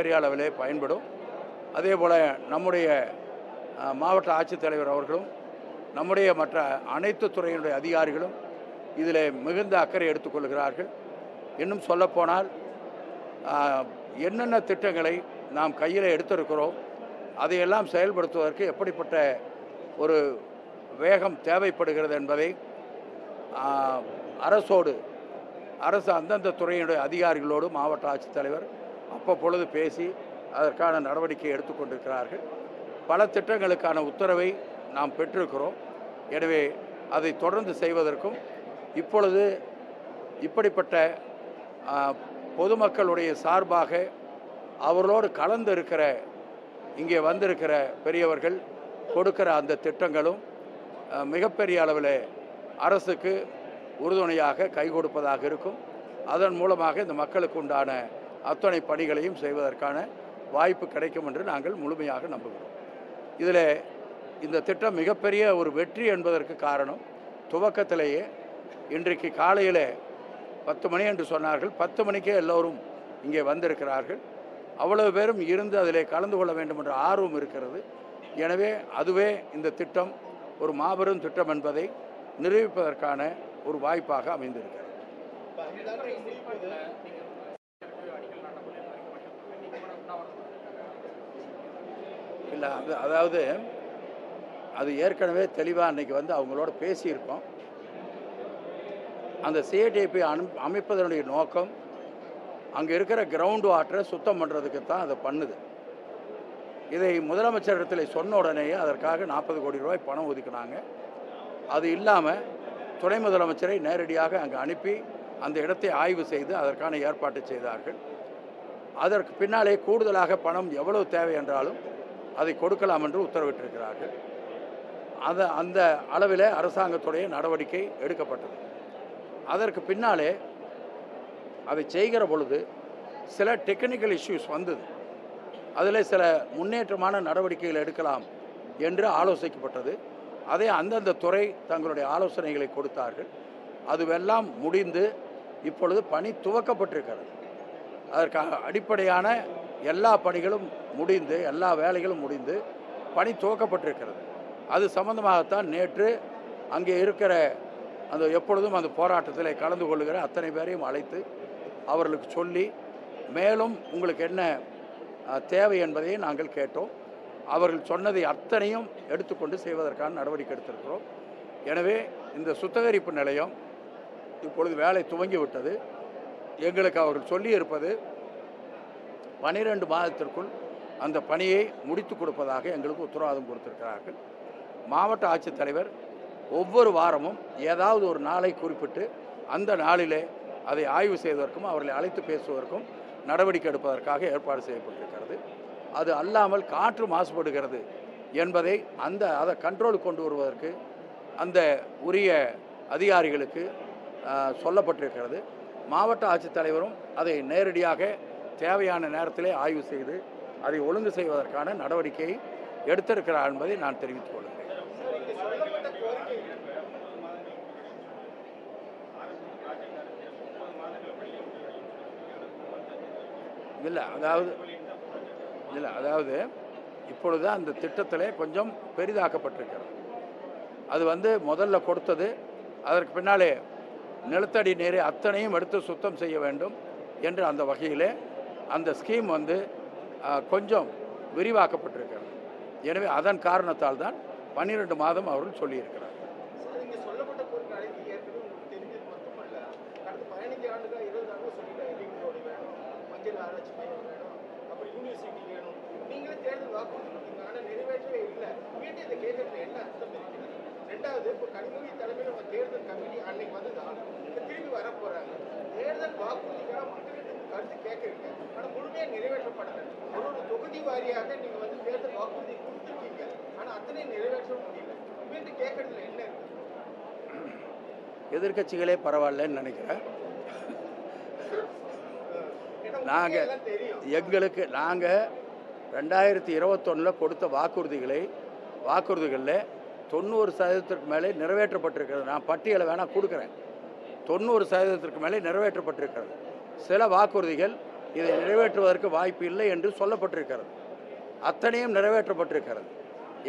மிகப்பெரிய அளவிலே பயன்படும். அதே போல் நம்முடைய மாவட்ட ஆட்சித்தலைவர் அவர்களும் நம்முடைய மற்ற அனைத்து துறையினுடைய அதிகாரிகளும் இதில் மிகுந்த அக்கறை எடுத்துக்கொள்கிறார்கள் இன்னும் சொல்லப்போனால் என்னென்ன திட்டங்களை நாம் கையில் எடுத்திருக்கிறோம் அதையெல்லாம் செயல்படுத்துவதற்கு எப்படிப்பட்ட ஒரு வேகம் தேவைப்படுகிறது என்பதை அரசோடு அரசு அந்தந்த துறையினுடைய அதிகாரிகளோடு மாவட்ட ஆட்சித்தலைவர் அப்பப்பொழுது பேசி அதற்கான நடவடிக்கை எடுத்துக்கொண்டிருக்கிறார்கள். பல திட்டங்களுக்கான உத்தரவை நாம் பெற்றிருக்கிறோம். எனவே அதை தொடர்ந்து செய்வதற்கும் இப்பொழுது இப்படிப்பட்ட பொதுமக்களுடைய சார்பாக அவர்களோடு கலந்து இருக்கிற இங்கே வந்திருக்கிற பெரியவர்கள் கொடுக்கிற அந்த திட்டங்களும் மிகப்பெரிய அளவில் அரசுக்கு உறுதுணையாக கை கொடுப்பதாக இருக்கும். அதன் மூலமாக இந்த மக்களுக்கு உண்டான அத்தனை பணிகளையும் செய்வதற்கான வாய்ப்பு கிடைக்கும் என்று நாங்கள் முழுமையாக நம்புகிறோம். இதில் இந்த திட்டம் மிகப்பெரிய ஒரு வெற்றி என்பதற்கு காரணம் துவக்கத்திலேயே இன்றைக்கு காலையில் பத்து மணி என்று சொன்னார்கள். பத்து மணிக்கே எல்லோரும் இங்கே வந்திருக்கிறார்கள். அவ்வளவு பேரும் இருந்து அதிலே கலந்து கொள்ள வேண்டும் என்ற ஆர்வம் இருக்கிறது. எனவே அதுவே இந்த திட்டம் ஒரு மாபெரும் திட்டம் என்பதை நிரூபிப்பதற்கான ஒரு வாய்ப்பாக அமைந்திருக்கிறது. இல்லை அது அதாவது அது ஏற்கனவே தெளிவாக அன்றைக்கி வந்து அவங்களோட பேசியிருக்கோம். அந்த சிஐடிபி அனு அமைப்பதனுடைய நோக்கம் அங்கே இருக்கிற கிரவுண்ட் வாட்டரை சுத்தம் பண்ணுறதுக்கு தான் அதை பண்ணுது. இதை முதலமைச்சரிடத்தில் சொன்ன உடனேயே அதற்காக நாற்பது கோடி ரூபாய் பணம் ஒதுக்கினாங்க. அது இல்லாமல் துணை முதலமைச்சரை நேரடியாக அங்கே அனுப்பி அந்த இடத்தை ஆய்வு செய்து அதற்கான ஏற்பாட்டை செய்தார்கள். அதற்கு பின்னாலே கூடுதலாக பணம் எவ்வளவு தேவை என்றாலும் அதை கொடுக்கலாம் என்று உத்தரவிட்டிருக்கிறார்கள். அந்த அந்த அளவில் அரசாங்கத்துடைய நடவடிக்கை எடுக்கப்பட்டது. அதற்கு பின்னாலே அதை செய்கிற பொழுது சில டெக்னிக்கல் இஷ்யூஸ் வந்தது. அதில் சில முன்னேற்றமான நடவடிக்கைகள் எடுக்கலாம் என்று ஆலோசிக்கப்பட்டது. அதை அந்தந்த துறை தங்களுடைய ஆலோசனைகளை கொடுத்தார்கள். அதுவெல்லாம் முடிந்து இப்பொழுது பணி துவக்கப்பட்டிருக்கிறது. அதற்காக அடிப்படையான எல்லா பணிகளும் முடிந்து எல்லா வேலைகளும் முடிந்து பணி துவக்கப்பட்டிருக்கிறது. அது சம்பந்தமாகத்தான் நேற்று அங்கே இருக்கிற அந்த எப்பொழுதும் அந்த போராட்டத்தில் கலந்து கொள்ளுகிற அத்தனை பேரையும் அழைத்து அவர்களுக்கு சொல்லி மேலும் உங்களுக்கு என்ன தேவை என்பதையும் நாங்கள் கேட்டோம். அவர்கள் சொன்னதை அத்தனையும் எடுத்துக்கொண்டு செய்வதற்கான நடவடிக்கை எடுத்திருக்கிறோம். எனவே இந்த சுத்திகரிப்பு நிலையம் இப்பொழுது வேலை துவங்கி விட்டது எங்களுக்கு அவர்கள் சொல்லியிருப்பது பனிரெண்டு மாதத்திற்குள் அந்த பணியை முடித்து கொடுப்பதாக எங்களுக்கு உத்தரவாதம் கொடுத்திருக்கிறார்கள். மாவட்ட ஆட்சித்தலைவர் ஒவ்வொரு வாரமும் ஏதாவது ஒரு நாளை குறிப்பிட்டு அந்த நாளிலே அதை ஆய்வு செய்வதற்கும் அவர்களை அழைத்து பேசுவதற்கும் நடவடிக்கை எடுப்பதற்காக ஏற்பாடு செய்யப்பட்டிருக்கிறது. அது அல்லாமல் காற்று மாசுபடுகிறது என்பதை அந்த அதை கண்ட்ரோல் கொண்டு வருவதற்கு அந்த உரிய அதிகாரிகளுக்கு சொல்லப்பட்டிருக்கிறது. மாவட்ட ஆட்சித்தலைவரும் அதை நேரடியாக தேவையான நேரத்திலே ஆய்வு செய்து அதை ஒழுங்கு செய்வதற்கான நடவடிக்கையை எடுத்திருக்கிறார் என்பதை நான் தெரிவித்துக் கொள்கிறேன். இல்லை அதாவது இல்லை அதாவது இப்பொழுது அந்த திட்டத்தில் கொஞ்சம் பெரிதாக்கப்பட்டிருக்கிறது. அது வந்து முதல்ல கொடுத்தது அதற்கு பின்னாலே நிலத்தடி நீரை அத்தனையும் எடுத்து சுத்தம் செய்ய வேண்டும் என்று அந்த வகையிலே அந்த ஸ்கீம் வந்து கொஞ்சம் விரிவாக்கப்பட்டிருக்கிறது. எனவே அதன் காரணத்தால் தான் பன்னிரெண்டு மாதம் அவர்கள் சொல்லியிருக்கிறார் சார், இங்க சொல்லப்பட்ட பொருட்கள் அனைத்து ஏற்கனவே உங்களுக்கு தெரிஞ்சது மட்டுமல்ல கடந்த பதினஞ்சு ஆண்டுகளா இருபது ஆண்டுகளா சொல்லிட்டாங்க ரிங் ரோடு வேணும் மஞ்சள் ஆராய்ச்சி மையம் வேணும் அப்புறம் யூனிவர்சிட்டி வேணும் நீங்களே தேர்தல் வாக்குறுதி கொடுத்தீங்க ஆனால் நிறைவேற்றவே இல்லை மீண்டும் இதை கேட்கறதுல என்ன அர்த்தம் இருக்கிறது ரெண்டாவது இப்போ கனிமொழி தலைமையில் நம்ம தேர்தல் கமிட்டி அன்னைக்கு வந்துதான் இப்போ திரும்பி வர போறாங்க தேர்தல் வாக்குறுதிக்காக மக்களிடம் கருத்து கேட்குறீங்க ஆனால் முழுமையாக நிறைவேற்றப்படலை. ஒரு ஒரு தொகுதி வாரியாக நீங்க வந்து தேர்தல் வாக்குறுதி கொடுத்துருக்கீங்க. ஆனால் அத்தனை நிறைவேற்ற முடியல. மீண்டும் கேட்கறதுல என்ன இருக்கு? எதிர்க்கட்சிகளே பரவாயில்லன்னு நினைக்கிறேன். ஏன்னா நாங்க- உங்களுக்கு எல்லாம் தெரியும். எங்களுக்கு நாங்கள் ரெண்டாயிரத்தி இருபத்தொன்னில் கொடுத்த வாக்குறுதிகளை வாக்குறுதிகளில் தொண்ணூறு சதவீதத்திற்கு மேலே நிறைவேற்றப்பட்டிருக்கிறது. நான் பட்டியலை வேணால் கொடுக்குறேன். தொண்ணூறு சதவீதத்திற்கு மேலே நிறைவேற்றப்பட்டிருக்கிறது. சில வாக்குறுதிகள் இதை நிறைவேற்றுவதற்கு வாய்ப்பு இல்லை என்று சொல்லப்பட்டிருக்கிறது. அத்தனையும் நிறைவேற்றப்பட்டிருக்கிறது.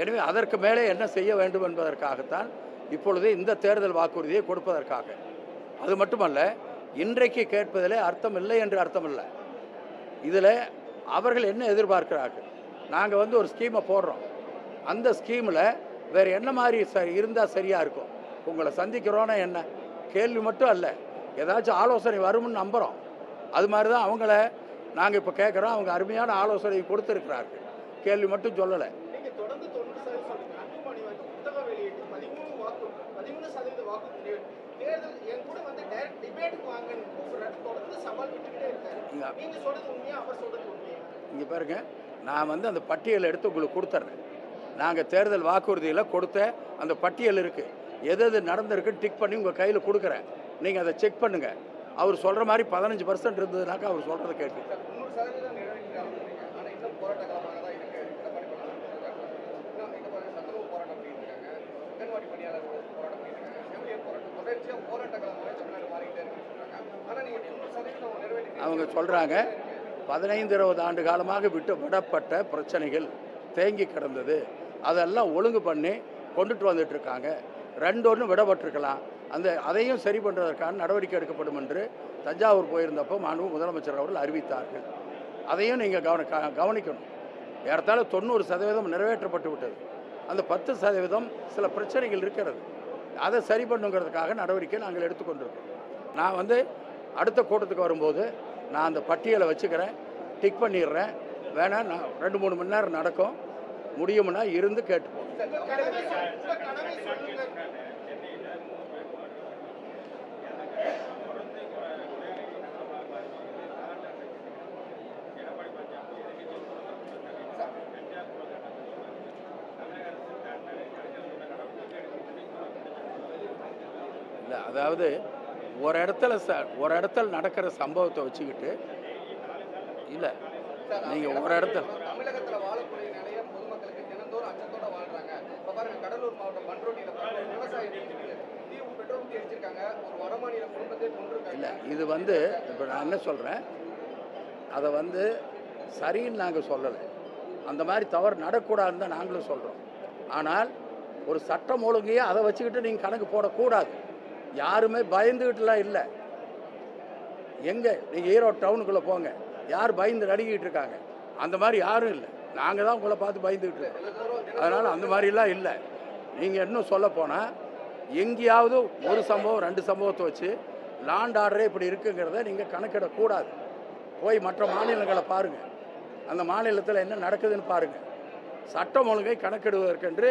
எனவே அதற்கு மேலே என்ன செய்ய வேண்டும் என்பதற்காகத்தான் இப்பொழுது இந்த தேர்தல் வாக்குறுதியை கொடுப்பதற்காக. அது மட்டுமல்ல இன்றைக்கு கேட்பதிலே அர்த்தம் இல்லை என்று அர்த்தம் இல்லை. இதில் அவர்கள் என்ன எதிர்பார்க்கிறார்கள்? நாங்கள் வந்து ஒரு ஸ்கீமை போடுறோம். அந்த ஸ்கீமில் வேறு என்ன மாதிரி ச இருந்தால் சரியாக இருக்கும்? உங்களை சந்திக்கிறோன்னா என்ன? கேள்வி மட்டும் அல்ல. ஏதாச்சும் ஆலோசனை வரும்னு நம்புகிறோம் அது மாதிரி தான் அவங்கள நாங்கள் இப்போ கேட்குறோம் அவங்க அருமையான ஆலோசனை கொடுத்துருக்கிறார்கள். கேள்வி மட்டும் சொல்லலை. இங்கே பாருங்க. நான் வந்து அந்த பட்டியலை எடுத்து உங்களுக்கு கொடுத்துட்றேன் நாங்கள் தேர்தல் வாக்குறுதியில் கொடுத்த அந்த பட்டியல் இருக்குது எது எது நடந்திருக்குன்னு டிக் பண்ணி உங்கள் கையில் கொடுக்குறேன். நீங்கள் அதை செக் பண்ணுங்கள் அவர் சொல்கிற மாதிரி பதினஞ்சு பர்சன்ட் இருந்ததுனாக்கா அவர் சொல்கிறத கேட்டு. அவங்க சொல்கிறாங்க பதினைந்து இருபது ஆண்டு காலமாக விட்டு விடப்பட்ட பிரச்சனைகள் தேங்கி கிடந்தது. அதெல்லாம் ஒழுங்கு பண்ணி கொண்டுட்டு வந்துட்டு இருக்காங்க. ரெண்டு ஒன்று விடப்பட்டிருக்கலாம். அந்த அதையும் சரி பண்ணுறதற்கான நடவடிக்கை எடுக்கப்படும் என்று தஞ்சாவூர் போயிருந்தப்போ மாண்பு முதலமைச்சர் அவர்கள் அறிவித்தார்கள். அதையும் நீங்கள் கவன கவனிக்கணும். ஏறத்தாழ தொண்ணூறு சதவீதம் நிறைவேற்றப்பட்டு விட்டது. அந்த பத்து சதவீதம் சில பிரச்சனைகள் இருக்கிறது. அதை சரி பண்ணுங்கிறதுக்காக நடவடிக்கை நாங்கள் எடுத்துக்கொண்டிருக்கோம். நான் வந்து அடுத்த கூட்டத்துக்கு வரும்போது நான் அந்த பட்டியலை வச்சுக்கிறேன் டிக் பண்ணிடுறேன். வேணா நான் ரெண்டு மூணு மணி நேரம் நடக்கும். முடியும்னா இருந்து கேட்டுப்போம். அதாவது ஒரு இடத்துல ச ஒரு இடத்துல நடக்கிற சம்பவத்தை வச்சுக்கிட்டு இல்லை நீங்கள் ஒரு இடத்துல தமிழகத்துல வாழக்கூடிய நிறைய பொதுமக்களுக்கு தினந்தோறும் அச்சத்தோட வாழ்றாங்க. இப்ப பாருங்க கடலூர் மாவட்டம் பண்ருட்டியில விவசாய இல்லை இது வந்து இப்போ நான் என்ன சொல்கிறேன் அதை வந்து சரின்னு நாங்கள் சொல்லலை. அந்த மாதிரி தவறு நடக்கூடாதுன்னு தான் நாங்களும் சொல்கிறோம் ஆனால் ஒரு சட்டம் ஒழுங்கையே அதை வச்சுக்கிட்டு நீங்கள் கணக்கு போடக்கூடாது. யாருமே பயந்துக்கிட்டுலாம் இல்லை. எங்கே? நீங்கள் ஈரோடு டவுனுக்குள்ளே போங்க. யார் பயந்து நடுங்கிட்டு இருக்காங்க? அந்த மாதிரி யாரும் இல்லை. நாங்கள் தான் உங்களை பார்த்து பயந்துக்கிட்டு இருக்கோம். அதனால் அந்த மாதிரிலாம் இல்லை. நீங்கள் இன்னும் சொல்ல போனால் எங்கேயாவது ஒரு சம்பவம் ரெண்டு சம்பவத்தை வச்சு லாண்ட் ஆர்டரே இப்படி இருக்குங்கிறத நீங்கள் கணக்கிடக்கூடாது. போய் மற்ற மாநிலங்களை பாருங்கள் அந்த மாநிலத்தில் என்ன நடக்குதுன்னு பாருங்கள் சட்டம் ஒழுங்கை கணக்கிடுவதற்கென்று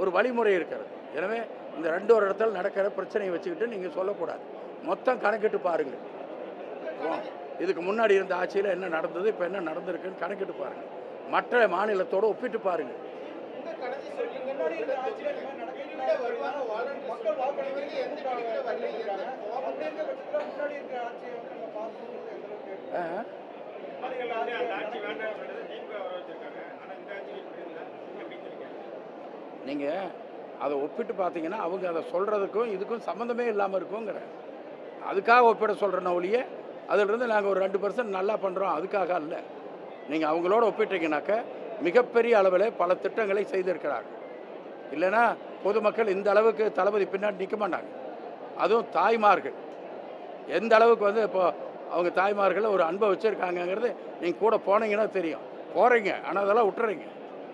ஒரு வழிமுறை இருக்கிறது. எனவே இந்த ரெண்டு ஒரு இடத்துல நடக்கிற பிரச்சனையை வச்சுக்கிட்டு நீங்கள் சொல்லக்கூடாது. மொத்தம் கணக்கிட்டு பாருங்கள் இதுக்கு முன்னாடி இருந்த ஆட்சியில் என்ன நடந்தது இப்போ என்ன நடந்திருக்குன்னு கணக்கிட்டு பாருங்கள் மற்ற மாநிலத்தோடு ஒப்பிட்டு பாருங்கள் நீங்கள் அதை ஒப்பிட்டு பார்த்தீங்கன்னா அவங்க அதை சொல்கிறதுக்கும் இதுக்கும் சம்மந்தமே இல்லாமல் இருக்குங்கிற. அதுக்காக ஒப்பிட சொல்கிறேன் ஒழிய அதிலிருந்து நாங்கள் ஒரு ரெண்டு பர்சன்ட் நல்லா பண்ணுறோம் அதுக்காக அல்ல. நீங்கள் அவங்களோட ஒப்பிட்டீங்கன்னாக்க மிகப்பெரிய அளவில் பல திட்டங்களை செய்திருக்கிறார்கள் இல்லைன்னா பொதுமக்கள் இந்த அளவுக்கு தளபதி பின்னாடி நிற்க மாட்டாங்க. அதுவும் தாய்மார்கள். எந்த அளவுக்கு வந்து இப்போ அவங்க தாய்மார்களை ஒரு அன்பை வச்சுருக்காங்கங்கிறது நீங்கள் கூட போனீங்கன்னா தெரியும். போகிறீங்க ஆனால் அதெல்லாம் விட்டுறீங்க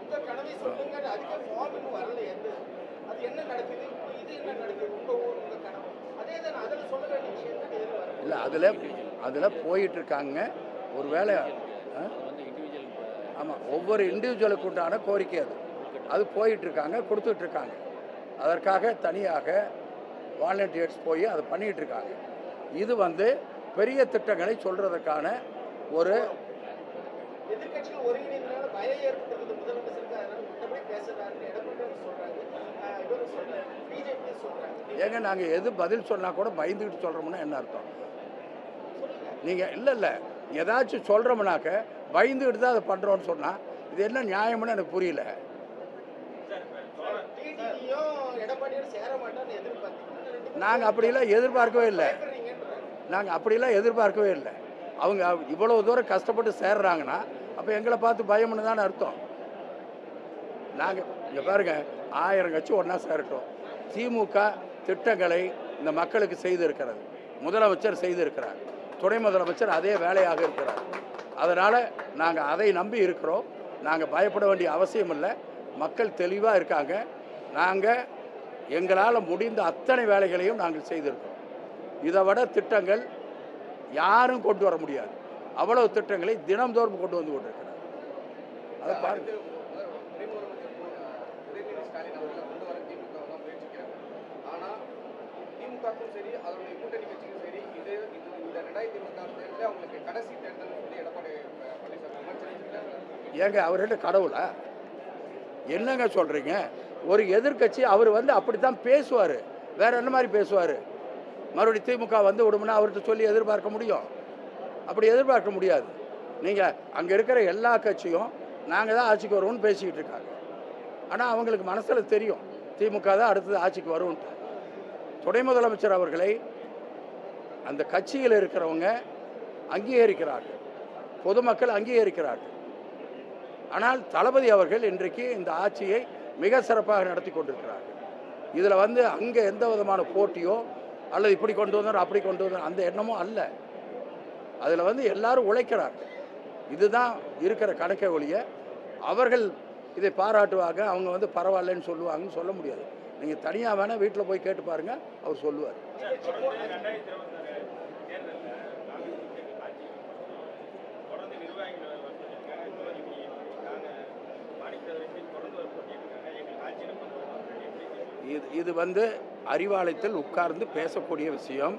உங்க கனவை சொல்லுங்க அதுக்கு ஃபார்ம் இன்னும் வரல எந்த அது என்ன நடக்குது இப்போ இது என்ன நடக்குது உங்க ஊர் உங்க கனவு அதே தான் அதில் சொல்ல வேண்டிய விஷயம் தான் எதில் வரல இல்லை அதில் அதில் போயிட்டுருக்காங்க. ஒரு வேலை ஆமாம் ஒவ்வொரு இண்டிவிஜுவலுக்கு உண்டான கோரிக்கை அது. அது போயிட்டுருக்காங்க கொடுத்துட்ருக்காங்க அதற்காக தனியாக வாலண்டியர்ஸ் போய் அதை பண்ணிகிட்டு இருக்காங்க இது வந்து பெரிய திட்டங்களை சொல்கிறதுக்கான ஒரு ஏங்க நாங்கள் எது பதில் சொன்னால் கூட பயந்துக்கிட்டு சொல்கிறோம்னா என்ன அர்த்தம்? நீங்கள் இல்லை இல்லை. ஏதாச்சும் சொல்கிறோம்னாக்க பயந்துக்கிட்டு தான் அதை பண்ணுறோன்னு சொன்னால் இது என்ன நியாயம்னு எனக்கு புரியல. நாங்கள் அப்படிலாம் எதிர்பார்க்கவே இல்லை. நாங்கள் அப்படிலாம் எதிர்பார்க்கவே இல்லை. அவங்க இவ்வளோ தூரம் கஷ்டப்பட்டு சேர்றாங்கன்னா அப்போ எங்களை பார்த்து பயம்னு தானே அர்த்தம். நாங்கள் இங்கே பாருங்க ஆயிரம் கட்சி ஒன்றா சேரட்டும். திமுக திட்டங்களை இந்த மக்களுக்கு செய்திருக்கிறது. முதலமைச்சர் செய்திருக்கிறார். துணை முதலமைச்சர் அதே வேலையாக இருக்கிறார். அதனால் நாங்கள் அதை நம்பி இருக்கிறோம். நாங்கள் பயப்பட வேண்டிய அவசியம் இல்லை. மக்கள் தெளிவாக இருக்காங்க. நாங்கள் எங்களால் முடிந்த அத்தனை வேலைகளையும் நாங்கள் செய்திருக்கிறோம் இதை விட திட்டங்கள் யாரும் கொண்டு வர முடியாது. அவ்வளவு திட்டங்களை தினம்தோறும் கொண்டு வந்து கொண்டிருக்கிறார். அதை பாருங்க. ஆனால் சரி அதனுடைய கூட்டணி கட்சிக்கும் சரி இது இது இந்த ரெண்டாயிரத்தி இருபத்தி ஆறு தேர்தலில் அவங்களுக்கு கடைசி தேர்தல் சொல்லி எடப்பாடி பழனிசாமி விமர்சனிச்சிருக்காங்க ஏங்க அவர்கிட்ட கடவுளா? என்னங்க சொல்கிறீங்க ஒரு எதிர்க்கட்சி அவர் வந்து அப்படி தான் பேசுவார். வேற என்ன மாதிரி பேசுவார்? மறுபடியும் திமுக வந்து விடுமுன்னா அவர்கிட்ட சொல்லி எதிர்பார்க்க முடியும். அப்படி எதிர்பார்க்க முடியாது. நீங்கள் அங்கே இருக்கிற எல்லா கட்சியும் நாங்கள் தான் ஆட்சிக்கு வருவோம்னு பேசிக்கிட்டு இருக்காங்க. ஆனால் அவங்களுக்கு மனசில் தெரியும். திமுக தான் அடுத்தது ஆட்சிக்கு வருவோன்ட்டு துணை முதலமைச்சர் அவர்களை அந்த கட்சியில் இருக்கிறவங்க அங்கீகரிக்கிறார்கள். பொதுமக்கள் அங்கீகரிக்கிறார்கள். ஆனால் தளபதி அவர்கள் இன்றைக்கு இந்த ஆட்சியை மிக சிறப்பாக நடத்தி கொண்டிருக்கிறார்கள். இதில் வந்து அங்கே எந்த விதமான போட்டியோ அல்லது இப்படி கொண்டு வந்தார் அப்படி கொண்டு வந்தார் அந்த எண்ணமும் அல்ல. அதில் வந்து எல்லாரும் உழைக்கிறார்கள். இதுதான் இருக்கிற கணக்கை ஒழிய அவர்கள் இதை பாராட்டுவாங்க அவங்க வந்து பரவாயில்லன்னு சொல்லுவாங்கன்னு சொல்ல முடியாது. நீங்கள் தனியாக வேணால் வீட்டில் போய் கேட்டு பாருங்கள் அவர் சொல்லுவார் தொடர்ந்து நிர்வாகிகள் வற்புறுத்திருக்காங்க. இந்த மாதிரி இப்படி நாங்க மாணிக்கத்தை தொடர்ந்து வற்புறுத்திருக்காங்க. எங்களுக்கு ஆட்சியில் கொண்டு வரணும். எப்படி சொல்லுங்க? இது வந்து அறிவாலயத்தில் உட்கார்ந்து பேசக்கூடிய விஷயம்.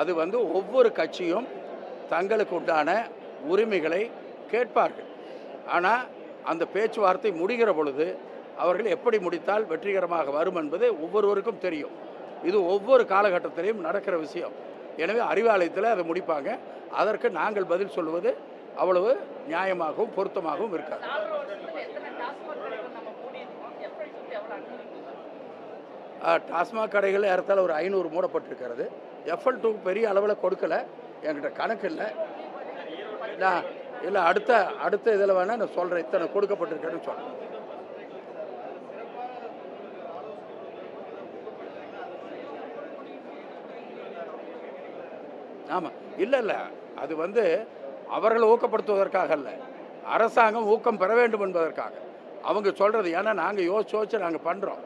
அது வந்து ஒவ்வொரு கட்சியும் தங்களுக்கு உண்டான உரிமைகளை கேட்பார்கள். ஆனால் அந்த பேச்சுவார்த்தை முடிகிற பொழுது அவர்கள் எப்படி முடித்தால் வெற்றிகரமாக வரும் என்பது ஒவ்வொருவருக்கும் தெரியும். இது ஒவ்வொரு காலகட்டத்திலையும் நடக்கிற விஷயம். எனவே அறிவாலயத்தில் அதை முடிப்பாங்க. அதற்கு நாங்கள் பதில் சொல்வது அவ்வளவு நியாயமாகவும் பொருத்தமாகவும் இருக்காது. டாஸ்மாக் கடைகள் ஏறத்தால் ஒரு ஐநூறு மூடப்பட்டிருக்கிறது. எஃப்எல் டூ பெரிய அளவில் கொடுக்கல. என்கிட்ட கணக்கு இல்லை. நான் இல்லை அடுத்த அடுத்த இதில் வேணால் நான் சொல்கிறேன் இத்தனை கொடுக்கப்பட்டிருக்கேன்னு சொல்கிறேன் ஆமாம் இல்லை இல்லை. அது வந்து அவர்களை ஊக்கப்படுத்துவதற்காக இல்லை அரசாங்கம் ஊக்கம் பெற வேண்டும் என்பதற்காக. அவங்க சொல்கிறது ஏன்னா நாங்கள் யோசிச்சு யோசிச்சு நாங்கள் பண்ணுறோம்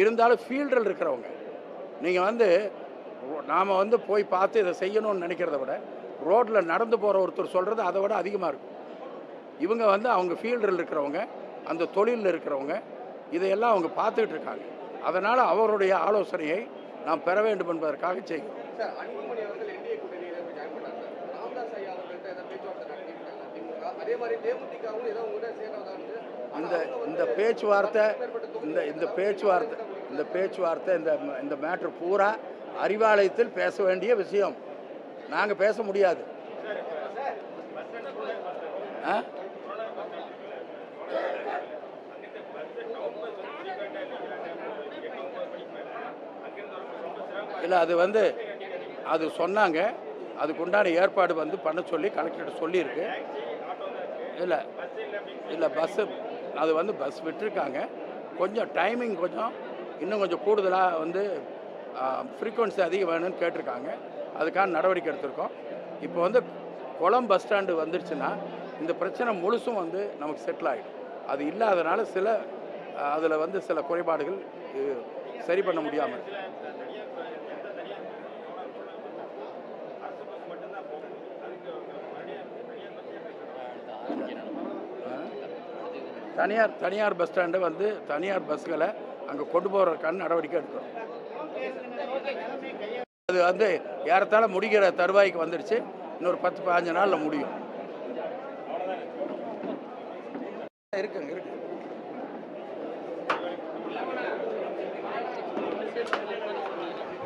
இருந்தாலும் ஃபீல்டில் இருக்கிறவங்க. நீங்கள் வந்து நாம் வந்து போய் பார்த்து இதை செய்யணும்னு நினைக்கிறத விட ரோட்டில் நடந்து போகிற ஒருத்தர் சொல்கிறது அதை விட அதிகமாக இருக்கும். இவங்க வந்து அவங்க ஃபீல்டில் இருக்கிறவங்க அந்த தொழிலில் இருக்கிறவங்க இதையெல்லாம் அவங்க பார்த்துக்கிட்டு இருக்காங்க. அதனால் அவருடைய ஆலோசனையை நாம் பெற வேண்டும் என்பதற்காக செய்கிறோம். அதே மாதிரி தேமுதிகவும் ஏதோ இந்த இந்த பேச்சுவார்த்தை இந்த இந்த பேச்சுவார்த்தை இந்த பேச்சுவார்த்தை இந்த இந்த மேட்ரு பூரா அறிவாலயத்தில் பேச வேண்டிய விஷயம். நாங்கள் பேச முடியாது. ஆ? இல்லை அது வந்து அது சொன்னாங்க. அதுக்குண்டான ஏற்பாடு வந்து பண்ண சொல்லி கலெக்டர்கிட்ட சொல்லியிருக்கு. இல்லை இல்லை பஸ்ஸு அது வந்து பஸ் விட்டுருக்காங்க. கொஞ்சம் டைமிங் கொஞ்சம் இன்னும் கொஞ்சம் கூடுதலாக வந்து ஃப்ரீக்குவன்சி அதிகம் வேணும்னு கேட்டிருக்காங்க. அதுக்கான நடவடிக்கை எடுத்திருக்கோம். இப்போ வந்து குளம் பஸ் ஸ்டாண்டு வந்துருச்சுன்னா இந்த பிரச்சனை முழுசும் வந்து நமக்கு செட்டில் ஆகிடும் அது இல்லாதனால சில அதில் வந்து சில குறைபாடுகள் சரி பண்ண முடியாமல் இருக்குது தனியார் தனியார் பஸ் ஸ்டாண்டை வந்து தனியார் பஸ்களை அங்கே கொண்டு போகிறதுக்கான நடவடிக்கை எடுக்கிறோம். அது வந்து ஏறத்தாழ முடிகிற தருவாய்க்கு வந்துடுச்சு இன்னொரு பத்து பதினஞ்சு நாளில் முடியும். இருக்குங்க இருக்கு.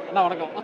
அண்ணா வணக்கம்.